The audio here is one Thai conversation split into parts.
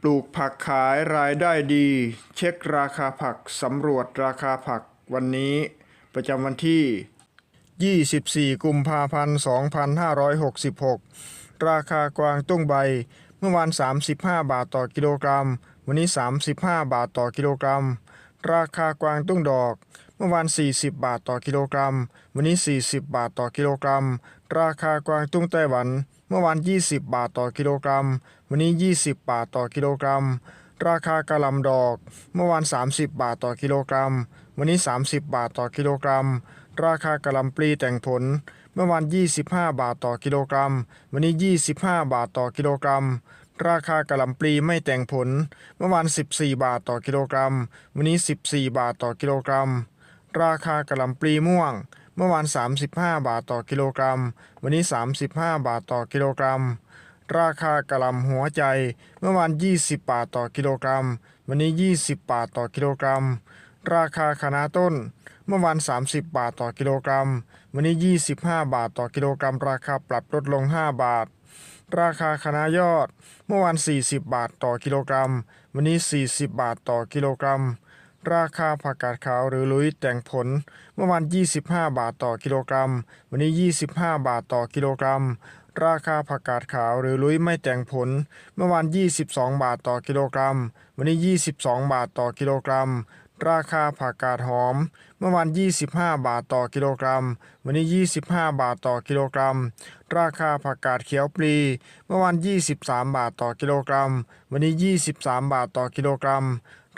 ปลูกผักขายรายได้ดี เช็คราคาผักสำรวจราคาผักวันนี้ ประจำวันที่ 24 กุมภาพันธ์ 2566 ราคากวางตุ้งใบ เมื่อวาน 35 บาทต่อกิโลกรัม วันนี้ 35 บาทต่อกิโลกรัม ราคากวางตุ้งดอก เมื่อวาน 40 บาทต่อกิโลกรัม วันนี้ 40 บาทต่อกิโลกรัม ราคากวางตุ้งไต้หวัน เมื่อวาน 20 บาทต่อกิโลกรัม วันนี้ 20 บาทต่อกิโลกรัม ราคากะหล่ำดอก เมื่อวาน 30 บาทต่อกิโลกรัม วันนี้ 30 บาทต่อกิโลกรัม ราคากะหล่ำปลีแต่งผล เมื่อวาน 25 บาทต่อกิโลกรัม วันนี้ 25 บาทต่อกิโลกรัมราคากะหล่ำปลีไม่แต่งผล เมื่อวาน 14 บาทต่อกิโลกรัม วันนี้ 14 บาทต่อกิโลกรัม ราคากระหล่ำปลีม่วง เมื่อวาน 35 บาทต่อกิโลกรัม วันนี้ 35 บาทต่อกิโลกรัม ราคากระหล่ำหัวใจ เมื่อวาน 20 บาทต่อกิโลกรัม วันนี้ 20 บาทต่อกิโลกรัม ราคาคะน้าต้น เมื่อวาน 30 บาทต่อกิโลกรัม วันนี้ 25 บาทต่อกิโลกรัม ราคาปรับลดลง 5 บาทราคาคณะยอด เมื่อวาน 40 บาทต่อกิโลกรัม วันนี้ 40 บาทต่อกิโลกรัม ราคาผักกาดขาวหรือลุยแต่งผลเมื่อวาน25 บาทต่อกิโลกรัม วันนี้ 25 บาทต่อกิโลกรัม ราคาผักกาดขาวหรือลุยไม่แต่งผล เมื่อวาน22 บาทต่อกิโลกรัม วันนี้ 22 บาทต่อกิโลกรัม ราคาผักกาดหอม เมื่อวาน25 บาทต่อกิโลกรัม วันนี้ 25 บาทต่อกิโลกรัม ราคาผักกาดเขียวปลี เมื่อวาน23 บาทต่อกิโลกรัม วันนี้ 23 บาทต่อกิโลกรัม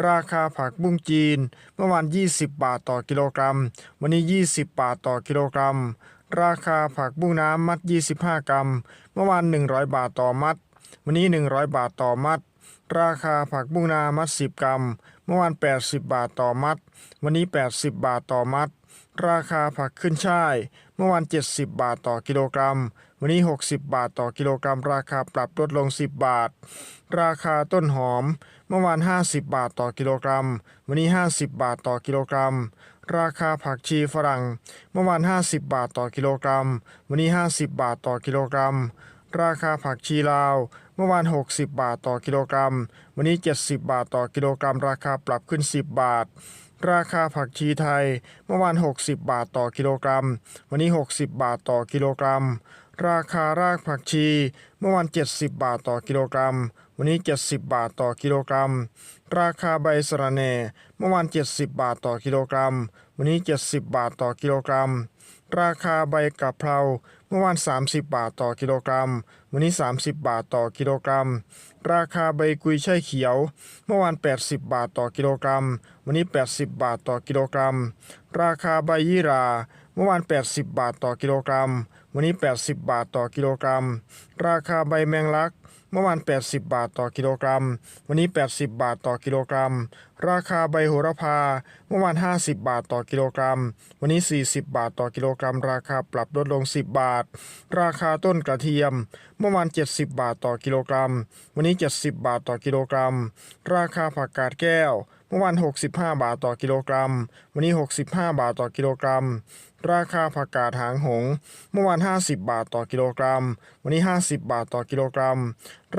ราคาผักบุ้งจีน เมื่อวาน 20 บาทต่อกิโลกรัม วันนี้ 20 บาทต่อกิโลกรัม ราคาผักบุ้งน้ำมัด 25 กรัม เมื่อวาน 100 บาทต่อมัด วันนี้ 100 บาทต่อมัด ราคาผักบุ้งนามัด 10 กรัม เมื่อวาน 80 บาทต่อมัด วันนี้ 80 บาทต่อมัด ราคาผักขึ้นช่าย เมื่อวาน 70 บาทต่อกิโลกรัม วันนี้ 60 บาทต่อกิโลกรัม ราคาปรับลดลง 10 บาท ราคาต้นหอม เมื่อวาน 50 บาทต่อกิโลกรัม วันนี้ 50 บาทต่อกิโลกรัม ราคาผักชีฝรั่ง เมื่อวาน 50 บาทต่อกิโลกรัม วันนี้ 50 บาทต่อกิโลกรัม ราคาผักชีลาว เมื่อวาน 60 บาทต่อกิโลกรัม วันนี้ 70 บาทต่อกิโลกรัม ราคาปรับขึ้น 10 บาทราคาผักชีไทยเมื่อวาน 60 บาทต่อกิโลกรัม วันนี้ 60 บาทต่อกิโลกรัม ราคารากผักชี เมื่อวาน70 บาทต่อกิโลกรัม วันนี้ 70 บาทต่อกิโลกรัม ราคาใบสะระแหน่เมื่อวาน70 บาทต่อกิโลกรัม วันนี้ 70 บาทต่อกิโลกรัม ราคาใบกะเพราเมื่อวาน30 บาทต่อกิโลกรัม วันนี้ 30 บาทต่อกิโลกรัม ราคาใบกุยช่ายเขียว เมื่อวาน80 บาทต่อกิโลกรัม วันนี้ 80 บาทต่อกิโลกรัม ราคาใบยี่รา เมื่อวาน80 บาทต่อกิโลกรัม วันนี้ 80 บาทต่อกิโลกรัม ราคาใบแมงลัก เมื่อวาน 80 บาทต่อกิโลกรัม วันนี้ 80 บาทต่อกิโลกรัม ราคาใบโหระพา เมื่อวาน 50 บาทต่อกิโลกรัม วันนี้ 40 บาทต่อกิโลกรัม ราคาปรับลดลง 10 บาท ราคาต้นกระเทียม เมื่อวาน 70 บาทต่อกิโลกรัม วันนี้ 70 บาทต่อกิโลกรัม ราคาผักกาดแก้ว มื่อวาน 65 บาทต่อกิโลกรัม วันนี้ 65 บาทต่อกิโลกรัม ราคาผักกาดหางหง เมื่อวาน 50 บาทต่อกิโลกรัม วันนี้ 50 บาทต่อกิโลกรัม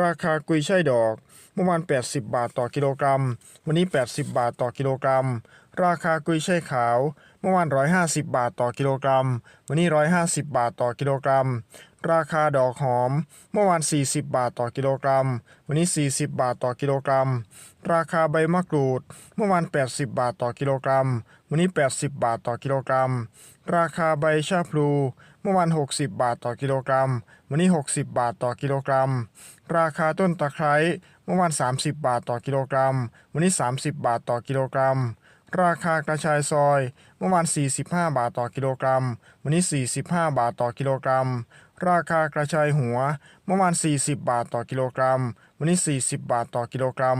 ราคากุยช่ายดอก เมื่อวาน 80 บาทต่อกิโลกรัม วันนี้ 80 บาทต่อกิโลกรัม ราคากุยช่ายขาว เมื่อวาน 150 บาทต่อกิโลกรัม วันนี้ 150 บาทต่อกิโลกรัม ราคาดอกหอม เมื่อวาน 40 บาทต่อกิโลกรัม วันนี้ 40 บาทต่อกิโลกรัม ราคาใบมะกรูด เมื่อวาน 80 บาทต่อกิโลกรัม วันนี้ 80 บาทต่อกิโลกรัม ราคาใบชะพลู เมื่อวาน 60 บาทต่อกิโลกรัม วันนี้ 60 บาทต่อกิโลกรัม ราคาต้นตะไคร้ เมื่อวาน 30 บาทต่อกิโลกรัม วันนี้ 30 บาทต่อกิโลกรัมราคากระชายซอย เมื่อวาน 45 บาทต่อกิโลกรัม วันนี้ 45 บาทต่อกิโลกรัม ราคากระชายหัวเมื่อวาน 40 บาทต่อกิโลกรัม วันนี้ 40 บาทต่อกิโลกรัม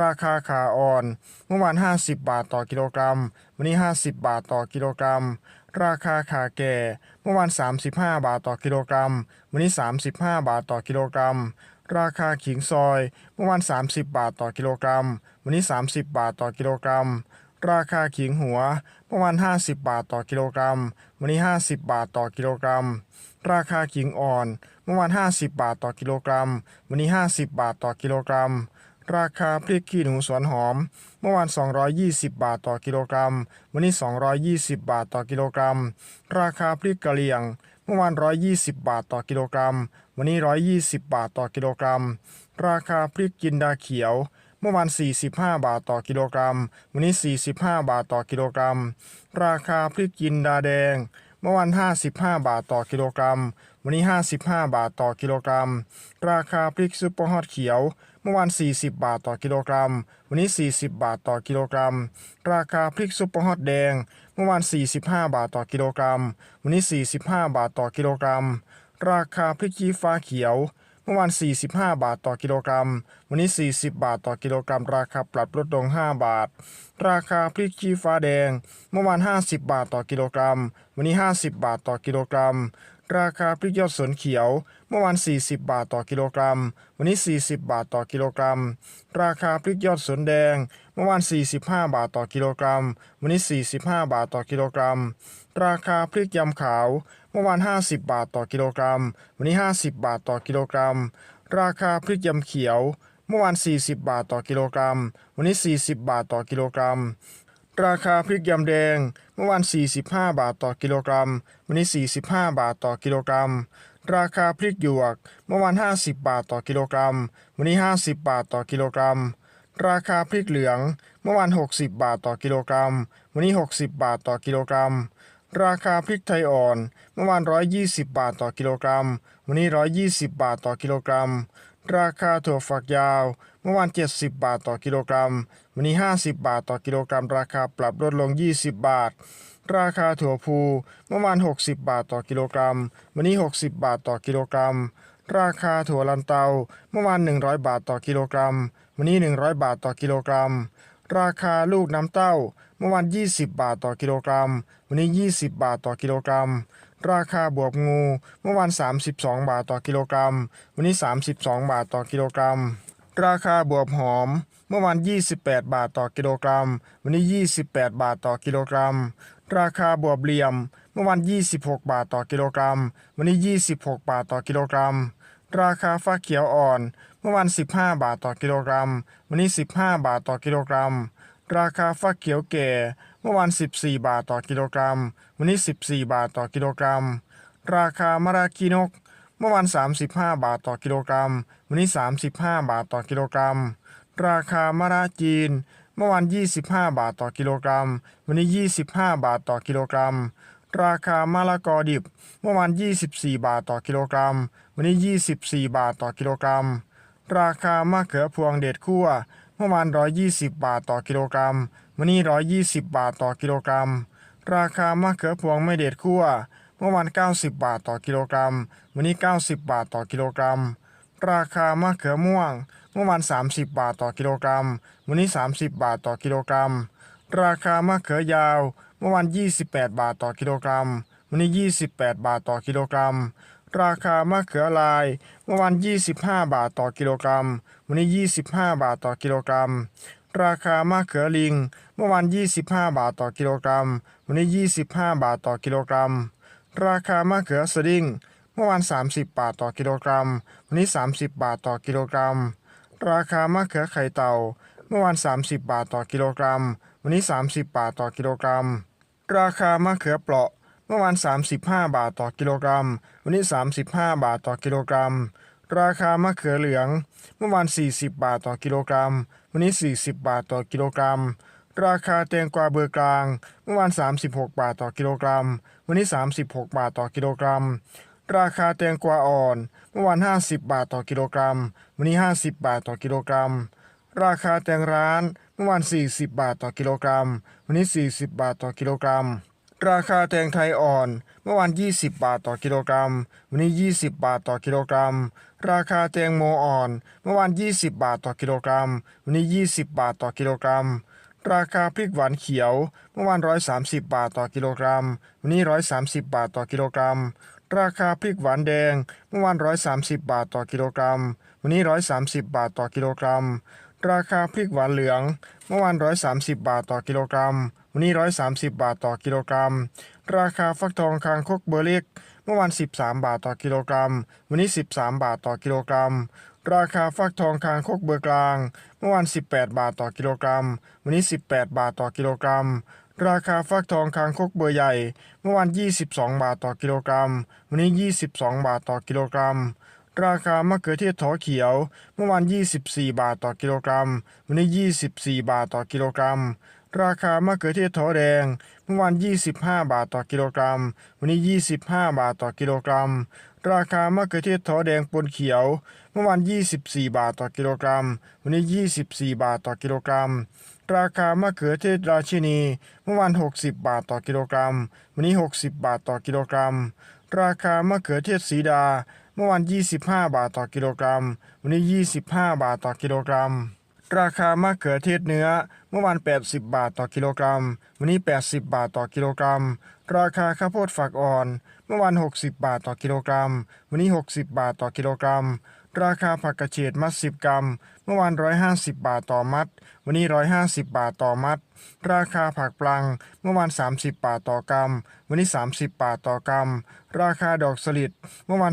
ราคาขาอ่อน เมื่อวาน 50 บาทต่อกิโลกรัม วันนี้ 50 บาทต่อกิโลกรัม ราคาขาแก่ เมื่อวาน 35 บาทต่อกิโลกรัม วันนี้ 35 บาทต่อกิโลกรัม ราคาขิงซอย เมื่อวาน 30 บาทต่อกิโลกรัม วันนี้ 30 บาทต่อกิโลกรัม ราคาขิงหัวเมื่อวาน50 บาทต่อกิโลกรัม วันนี้ 50 บาทต่อกิโลกรัม ราคาขิงอ่อนเมื่อวาน 50 บาทต่อกิโลกรัม วันนี้ 50 บาทต่อกิโลกรัม ราคาพริกขี้หนูสวนหอม เมื่อวาน 220 บาทต่อกิโลกรัม วันนี้ 220 บาทต่อกิโลกรัม ราคาพริกกะเหรี่ยงเมื่อวาน 120 บาทต่อกิโลกรัม วันนี้ 120 บาทต่อกิโลกรัม ราคาพริกจินดาเขียว เมื่อวาน 45 บาทต่อกิโลกรัม วันนี้ 45 บาทต่อกิโลกรัม ราคาพริกจินดาแดง เมื่อวาน55 บาทต่อกิโลกรัม วันนี้ 55 บาทต่อกิโลกรัม ราคาพริกซุปเปอร์ฮอตเขียว เมื่อวาน40 บาทต่อกิโลกรัม วันนี้ 40 บาทต่อกิโลกรัม ราคาพริกซุปเปอร์ฮอตแดง เมื่อวาน45 บาทต่อกิโลกรัม วันนี้ 45 บาทต่อกิโลกรัม ราคาพริกชี้ฟ้าเขียว มื่อวาน 45 บาทต่อกิโลกรัม วันนี้ 40 บาทต่อกิโลกรัม ราคาปรับลดลง 5 บาท ราคาพริกชี้ฟ้าแดง เมื่อวาน 50 บาทต่อกิโลกรัม วันนี้ 50 บาทต่อกิโลกรัม ราคาพริกยอดสนเขียว เมื่อวาน 40 บาทต่อกิโลกรัม วันนี้ 40 บาทต่อกิโลกรัม ราคาพริกยอดสนแดง เมื่อวาน 45 บาทต่อกิโลกรัม วันนี้ 45 บาทต่อกิโลกรัม ราคาพริกยำขาว เมื่อวาน 50 บาทต่อกิโลกรัม วันนี้ 50 บาทต่อกิโลกรัม ราคาพริกยำเขียว เมื่อวาน 40 บาทต่อกิโลกรัม วันนี้ 40 บาทต่อกิโลกรัม ราคาพริกยำแดง เมื่อวาน 45 บาทต่อกิโลกรัม วันนี้ 45 บาทต่อกิโลกรัม ราคาพริกหยวก เมื่อวาน 50 บาทต่อกิโลกรัม วันนี้ 50 บาทต่อกิโลกรัมราคาพริกเหลืองเมื่อวาน 60 บาทต่อกิโลกรัม วันนี้ 60 บาทต่อกิโลกรัม ราคาพริกไทยอ่อน เมื่อวาน 120 บาทต่อกิโลกรัม วันนี้ 120 บาทต่อกิโลกรัม ราคาถั่วฝักยาว เมื่อวาน 70 บาทต่อกิโลกรัม วันนี้ 50 บาทต่อกิโลกรัม ราคาปรับลดลง 20 บาท ราคาถั่วพูเมื่อวาน 60 บาทต่อกิโลกรัม วันนี้ 60 บาทต่อกิโลกรัม ราคาถั่วลันเตา เมื่อวาน 100 บาทต่อกิโลกรัม วันนี้ 100 บาทต่อกิโลกรัม ราคาลูกน้ำเต้า เมื่อวาน 20 บาทต่อกิโลกรัม วันนี้ 20 บาทต่อกิโลกรัม ราคาบวบงู เมื่อวาน 32 บาทต่อกิโลกรัม วันนี้ 32 บาทต่อกิโลกรัม ราคาบวบหอม เมื่อวาน 28 บาทต่อกิโลกรัม วันนี้ 28 บาทต่อกิโลกรัม ราคาบวบเหลี่ยม เมื่อวาน 26 บาทต่อกิโลกรัม วันนี้ 26 บาทต่อกิโลกรัมราคาฟ้าเขียวอ่อน เมื่อวาน15 บาทต่อกิโลกรัม วันนี้ 15 บาทต่อกิโลกรัม ราคาฟ้าเขียวแก่ เมื่อวาน 14 บาทต่อกิโลกรัม วันนี้ 14 บาทต่อกิโลกรัม ราคามะระกีนก เมื่อวาน 35 บาทต่อกิโลกรัม วันนี้ 35 บาทต่อกิโลกรัม ราคามะระจีน เมื่อวาน 25 บาทต่อกิโลกรัม วันนี้ 25 บาทต่อกิโลกรัม ราคามะละกอดิบ เมื่อวาน 24 บาทต่อกิโลกรัม วันนี้ 24 บาทต่อกิโลกรัม ราคามะเขือพวงเด็ดคั่ว เมื่อวาน120 บาทต่อกิโลกรัมวันนี้ 120 บาทต่อกิโลกรัม ราคามะเขือพวงไม่เด็ดคั่วเมื่อวาน 90 บาทต่อกิโลกรัมวันนี้ 90 บาทต่อกิโลกรัม ราคามะเขือม่วง เมื่อวาน 30 บาทต่อกิโลกรัมวันนี้ 30 บาทต่อกิโลกรัม ราคามะเขือยาว เมื่อวาน 28 บาทต่อกิโลกรัมวันนี้ 28 บาทต่อกิโลกรัม ราคามะเขือลาย เมื่อวาน25 บาทต่อกิโลกรัม วันนี้ 25 บาทต่อกิโลกรัม ราคามะเขือลิง เมื่อวาน25 บาทต่อกิโลกรัม วันนี้ 25 บาทต่อกิโลกรัม ราคามะเขือสดิ้ง เมื่อวาน30 บาทต่อกิโลกรัม วันนี้ 30 บาทต่อกิโลกรัม ราคามะเขือไข่เต่า เมื่อวาน30 บาทต่อกิโลกรัม วันนี้ 30 บาทต่อกิโลกรัม ราคามะเขือเปราะ มื่อวาน 35 บาทต่อกิโลกรัม วันนี้ 35 บาทต่อกิโลกรัม ราคามะเขือเหลือง เมื่อวาน 40 บาทต่อกิโลกรัม วันนี้ 40 บาทต่อกิโลกรัม ราคาแตงกวาเบอร์กลาง เมื่อวาน 36 บาทต่อกิโลกรัม วันนี้ 36 บาทต่อกิโลกรัม ราคาแตงกวาอ่อน เมื่อวาน 50 บาทต่อกิโลกรัม วันนี้ 50 บาทต่อกิโลกรัม ราคาแตงร้าน เมื่อวาน 40 บาทต่อกิโลกรัม วันนี้ 40 บาทต่อกิโลกรัม ราคาแตงไทยอ่อน เมื่อวาน 20 บาทต่อกิโลกรัม วันนี้ 20 บาทต่อกิโลกรัม ราคาแตงโมอ่อน เมื่อวาน 20 บาทต่อกิโลกรัม วันนี้ 20 บาทต่อกิโลกรัม ราคาพริกหวานเขียว เมื่อวาน 130 บาทต่อกิโลกรัม วันนี้ 130 บาทต่อกิโลกรัม ราคาพริกหวานแดง เมื่อวาน 130 บาทต่อกิโลกรัม วันนี้ 130 บาทต่อกิโลกรัม ราคาพริกหวานเหลือง เมื่อวาน 130 บาทต่อกิโลกรัม วันนี้ 130 บาทต่อกิโลกรัม ราคาฟักทองคางคกเบอร์เล็ก เมื่อวาน13 บาทต่อกิโลกรัม วันนี้ 13 บาทต่อกิโลกรัม ราคาฟักทองคางคกเบอร์กลาง เมื่อวาน18 บาทต่อกิโลกรัม วันนี้ 18 บาทต่อกิโลกรัม ราคาฟักทองคางคกเบอร์ใหญ่ เมื่อวาน22 บาทต่อกิโลกรัม วันนี้ 22 บาทต่อกิโลกรัมราคามะเขือเทศถอเขียว เมื่อวาน24 บาทต่อกิโลกรัม วันนี้ 24 บาทต่อกิโลกรัม ราคามะเขือเทศถอแดง เมื่อวาน 25 บาทต่อกิโลกรัม วันนี้ 25 บาทต่อกิโลกรัม ราคามะเขือเทศถอแดงปนเขียว เมื่อวาน 24 บาทต่อกิโลกรัม วันนี้ 24 บาทต่อกิโลกรัม ราคามะเขือเทศราชินี เมื่อวาน 60 บาทต่อกิโลกรัม วันนี้ 60 บาทต่อกิโลกรัม ราคามะเขือเทศสีดา เมื่อวาน 25 บาทต่อกิโลกรัม วันนี้ 25 บาทต่อกิโลกรัม ราคามะเขือเทศเนื้อเมื่อวาน 80 บาทต่อกิโลกรัม วันนี้ 80 บาทต่อกิโลกรัม ราคาข้าวโพดฝักอ่อน เมื่อวาน 60 บาทต่อกิโลกรัม วันนี้ 60 บาทต่อกิโลกรัม ราคาผักกระเฉดมัด 10 กรัม เมื่อวาน 150 บาทต่อมัด วันนี้ 150 บาทต่อมัด ราคาผักปลัง เมื่อวาน 30 บาทต่อกรัม วันนี้ 30 บาทต่อกรัม ราคาดอกสลิด เมื่อวาน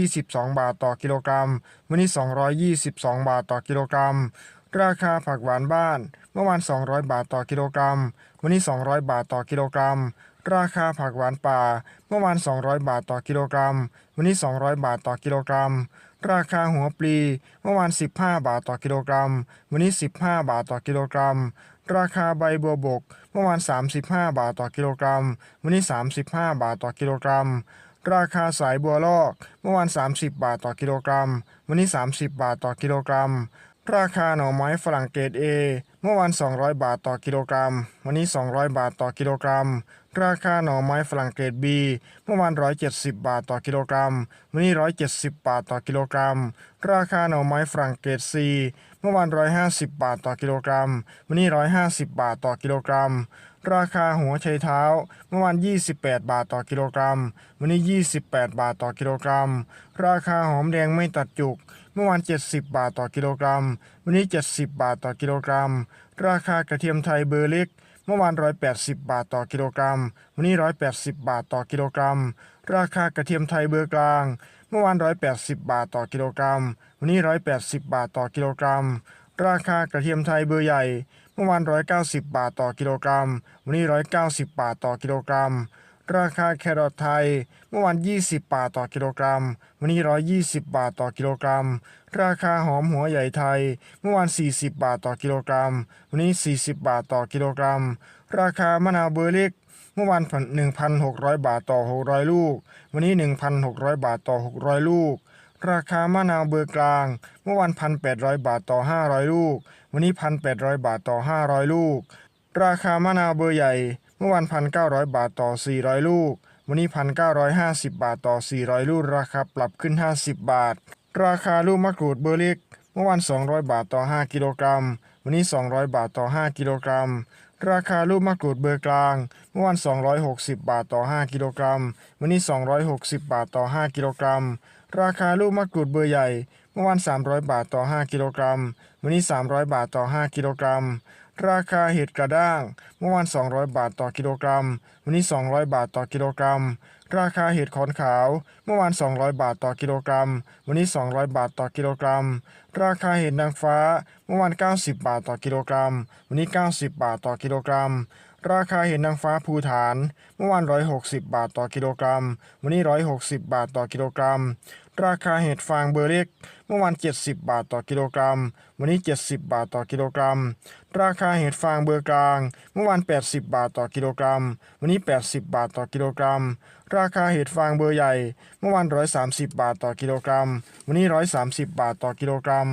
222 บาทต่อกิโลกรัม วันนี้ 222 บาทต่อกิโลกรัม ราคาผักหวานบ้าน เมื่อวาน 200 บาทต่อกิโลกรัม วันนี้ 200 บาทต่อกิโลกรัม ราคาผักหวานป่า เมื่อวาน 200 บาทต่อกิโลกรัม วันนี้ 200 บาทต่อกิโลกรัม ราคาหัวปลี เมื่อวาน 15 บาทต่อกิโลกรัม วันนี้ 15 บาทต่อกิโลกรัม ราคาใบบัวบก เมื่อวาน 35 บาทต่อกิโลกรัม วันนี้ 35 บาทต่อกิโลกรัมราคาสายบัวลอก เมื่อวาน 30 บาทต่อกิโลกรัม วันนี้ 30 บาทต่อกิโลกรัม ราคาหน่อไม้ฝรั่งเกรด A เมื่อวาน 200 บาทต่อกิโลกรัม วันนี้ 200 บาทต่อกิโลกรัม ราคาหน่อไม้ฝรั่งเกรด B เมื่อวาน170 บาทต่อกิโลกรัม วันนี้ 170 บาทต่อกิโลกรัม ราคาหน่อไม้ฝรั่งเกรด C เมื่อวาน150 บาทต่อกิโลกรัม วันนี้ 150 บาทต่อกิโลกรัม ราคาหัวไชเท้า เมื่อวาน 28 บาทต่อกิโลกรัม วันนี้ 28 บาทต่อกิโลกรัม ราคาหอมแดงไม่ตัดจุก เมื่อวาน 70 บาทต่อกิโลกรัม วันนี้ 70 บาทต่อกิโลกรัม ราคากระเทียมไทยเบอร์เล็ก เมื่อวาน 180 บาทต่อกิโลกรัม วันนี้ 180 บาทต่อกิโลกรัม ราคากระเทียมไทยเบอร์กลาง เมื่อวาน 180 บาทต่อกิโลกรัม วันนี้ 180 บาทต่อกิโลกรัม ราคากระเทียมไทยเบอร์ใหญ่ เมื่อวาน 190 บาทต่อกิโลกรัม วันนี้ 190 บาทต่อกิโลกรัม ราคาแครอทไทย เมื่อวาน20 บาทต่อกิโลกรัม วันนี้ 120 บาทต่อกิโลกรัม ราคาหอมหัวใหญ่ไทย เมื่อวาน40 บาทต่อกิโลกรัม วันนี้ 40 บาทต่อกิโลกรัม ราคามะนาวเบอร์เล็กเมื่อวาน1,600 บาทต่อ 600 ลูก วันนี้ 1,600 บาทต่อ 600 ลูก ราคามะนาวเบอร์กลาง เมื่อวัน 1,800 บาทต่อ 500 ลูก วันนี้ 1,800 บาทต่อ 500 ลูก ราคามะนาวเบอร์ใหญ่ เมื่อวัน1,900 บาทต่อ 400 ลูก วันนี้ 1,950 บาทต่อ 400 ลูก ราคาปรับขึ้น 50 บาท ราคาลูกมะกรูดเบอร์เล็กเมื่อวัน200 บาทต่อ 5 กิโลกรัม วันนี้ 200 บาทต่อ 5 กิโลกรัม ราคาลูกมะกรูดเบอร์กลาง เมื่อวัน260 บาทต่อ 5 กิโลกรัม วันนี้ 260 บาทต่อ 5 กิโลกรัม ราคาลูกมะกรูดเบอร์ใหญ่ เมื่อวัน300 บาทต่อ 5 กิโลกรัม วันนี้ 300 บาทต่อ 5 กิโลกรัม ราคาเห็ดกระด้าง เมื่อวาน 200 บาทต่อกิโลกรัม วันนี้ 200 บาทต่อกิโลกรัม ราคาเห็ดขอนขาว เมื่อวาน 200 บาทต่อกิโลกรัม วันนี้ 200 บาทต่อกิโลกรัม ราคาเห็ดนางฟ้า เมื่อวาน 90 บาทต่อกิโลกรัม วันนี้ 90 บาทต่อกิโลกรัม ราคาเห็ดนางฟ้าภูฐาน เมื่อวาน 160 บาทต่อกิโลกรัม วันนี้ 160 บาทต่อกิโลกรัม ราคาเห็ดฟางเบอร์เล็ก เมื่อวาน 70 บาทต่อกิโลกรัม วันนี้ 70 บาทต่อกิโลกรัม ราคาเห็ดฟางเบอร์กลาง เมื่อวาน 80 บาทต่อกิโลกรัม วันนี้ 80 บาทต่อกิโลกรัม ราคาเห็ดฟางเบอร์ใหญ่ เมื่อวาน 130 บาทต่อกิโลกรัม วันนี้ 130 บาทต่อกิโลกรัม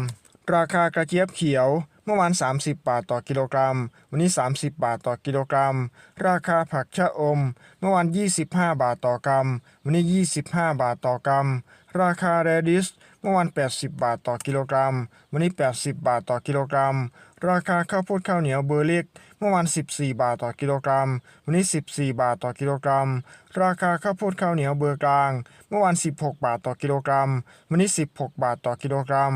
ราคากระเจี๊ยบเขียว เมื่อวาน 30 บาทต่อกิโลกรัม วันนี้ 30 บาทต่อกิโลกรัม ราคาผักชะอม เมื่อวาน 25 บาทต่อกรัม วันนี้ 25 บาทต่อกรัม ราคาเรดิส เมื่อวาน 80 บาทต่อกิโลกรัม วันนี้ 80 บาทต่อกิโลกรัม ราคาข้าวโพดข้าวเหนียวเบอร์เล็กเมื่อวาน 14 บาทต่อกิโลกรัม วันนี้ 14 บาทต่อกิโลกรัม ราคาข้าวโพดข้าวเหนียวเบอร์กลาง เมื่อวาน 16 บาทต่อกิโลกรัม วันนี้ 16 บาทต่อกิโลกรัม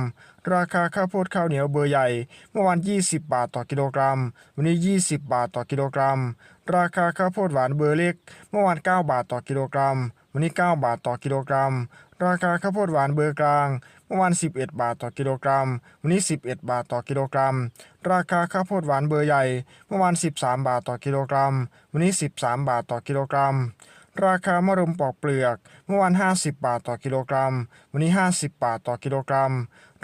ราคาข้าวโพดข้าวเหนียวเบอร์ใหญ่ เมื่อวาน 20 บาทต่อกิโลกรัม วันนี้ 20 บาทต่อกิโลกรัม ราคาข้าวโพดหวานเบอร์เล็ก เมื่อวาน 9 บาทต่อกิโลกรัม วันนี้ 9 บาทต่อกิโลกรัม ราคาข้าวโพดหวานเบอร์กลาง มื่อวาน 11 บาทต่อกิโลกรัม วันนี้ 11 บาทต่อกิโลกรัม ราคาข้าวโพดหวานเบอร์ใหญ่ เมื่อวาน 13 บาทต่อกิโลกรัม วันนี้ 13 บาทต่อกิโลกรัม ราคามะรุมปอกเปลือก เมื่อวาน 50 บาทต่อกิโลกรัม วันนี้ 50 บาทต่อกิโลกรัม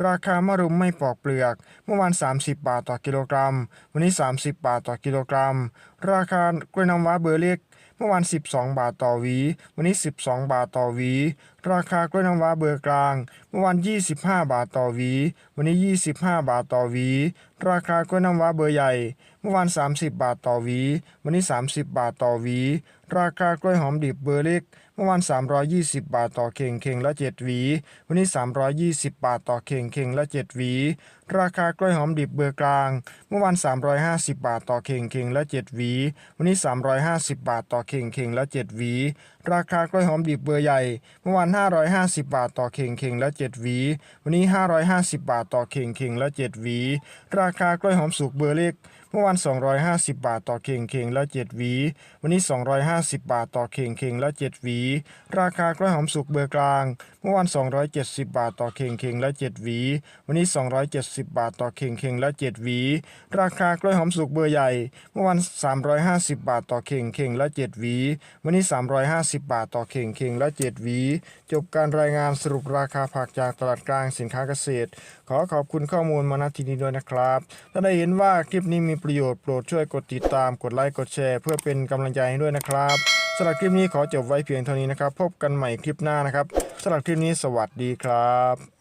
ราคามะรุมไม่ปอกเปลือก เมื่อวาน 30 บาทต่อกิโลกรัม วันนี้ 30 บาทต่อกิโลกรัม ราคากล้วยน้ำว้าเบอร์เล็ก เมื่อวาน 12 บาทต่อวีวันนี้ 12 บาทต่อวีราคากล้วยน้ำว้าเบอร์กลาง เมื่อวาน 25 บาทต่อวีวันนี้ 25 บาทต่อวีราคากล้วยน้ำว้าเบอร์ใหญ่ เมื่อวาน 30 บาทต่อวีวันนี้ 30 บาทต่อวี ราคากล้วยหอมดิบเบอร์เล็ก เมื่อวาน 320 บาทต่อเข่งเข่งละ 7 หวี วันนี้ 320 บาทต่อเข่งเข่งละ 7 หวี ราคากล้วยหอมดิบเบอร์กลาง เมื่อวาน 350 บาทต่อเข่งเข่งละ 7 หวี วันนี้ 350 บาทต่อเข่งเข่งละ 7 หวี ราคากล้วยหอมดิบเบอร์ใหญ่ เมื่อวาน 550 บาทต่อเข่งเข่งละ 7 หวี วันนี้ 550 บาทต่อเข่งเข่งละ 7 หวี ราคากล้วยหอมสุกเบอร์เล็ก เมื่อวาน 250 บาทต่อเข่งเข่งละ7หวี วันนี้ 250 บาทต่อเข่งเข่งละ7หวี ราคากล้วยหอมสุกเบอร์กลาง เมื่อวาน 270 บาทต่อเข่งเข่งละ7หวี วันนี้ 270 บาทต่อเข่งเข่งละ7หวี ราคากล้วยหอมสุกเบอร์ใหญ่ เมื่อวัน350 บาทต่อเข่งเข่งละ7หวี วันนี้ 350 บาทต่อเข่งเข่งละ7หวี จบการรายงานสรุปราคาผักจากตลาดกลางสินค้าเกษตร ขอขอบคุณข้อมูลมาณที่นี้ด้วยนะครับ ถ้าได้เห็นว่าคลิปนี้มีประโยชน์โปรดช่วยกดติดตามกดไลค์กดแชร์ เพื่อเป็นกำลังใจให้ด้วยนะครับสำหรับคลิปนี้ขอจบไว้เพียงเท่านี้นะครับ พบกันใหม่คลิปหน้านะครับสำหรับคลิปนี้สวัสดีครับ